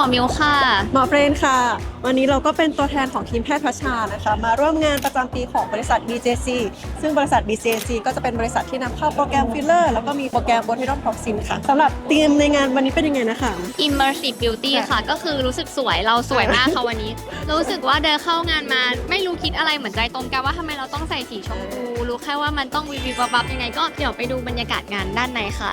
มอมิวค่ะ หมอเฟรนค่ะ วันนี้เราก็เป็นตัวแทนของทีมแพทย์พัชชานะคะ มาร่วมงานประจำปีของบริษัท BJC ซึ่งบริษัท BJC ก็จะเป็นบริษัทที่นำเข้าโปรแกรมฟิลเลอร์ แล้วก็มีโปรแกรมโบทิดอมท็อกซินค่ะสำหรับทีมในงานวันนี้เป็นยังไงนะคะ Immersive Beauty ค่ะค่ะ ก็คือรู้สึกสวยเราสวยมากค่ะวันนี้ รู้สึกว่าเดินเข้างานมา ไม่รู้คิดอะไรเหมือนใจตรงกันว่าทำไมเราต้องใส่สีชมพูรู้แค่ว่ามันต้องวิววิวบับบับยังไงก็เดี๋ยวไปดูบรรยากาศงานด้านในค่ะ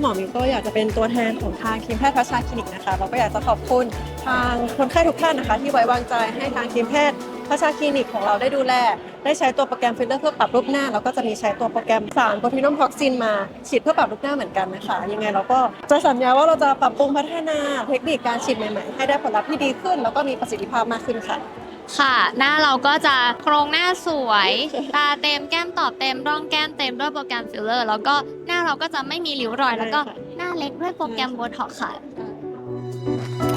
หมอมิวก็อยากจะเป็นตัวแทนของทางทีมแพทย์พัชชาคลินิกนะคะเราก็อยากจะขอบคุณทางคนไข้ทุกท่านนะคะ ที่ไว้วางใจให้ทางทีมแพทย์พัชชาคลินิกของเราได้ดูแล ได้ใช้ตัวโปรแกรมฟิลเลอร์เพื่อปรับรูปหน้าแล้วก็จะมีใช้ตัวโปรแกรมสารโบทินอมท็อกซินมาฉีดเพื่อปรับรูปหน้าเหมือนกันนะคะยังไงเราก็จะสัญญาว่าเราจะปรับปรุงพัฒนาเทคนิคการฉีดใหม่ๆให้ได้ผลลัพธ์ที่ดีขึ้น แล้วก็มีประสิทธิภาพมากขึ้นค่ะ ค่ะ หน้าเราก็จะโครงหน้าสวย ตาเต็มแก้มตอบเต็มร่องแก้มเต็มด้วยโปรแกรมฟิลเลอร์ แล้วก็หน้าเราก็จะไม่มีริ้วรอย แล้วก็ใช่ค่ะหน้าเล็กด้วยโปรแกรมโบท็อกซ์ค่ะ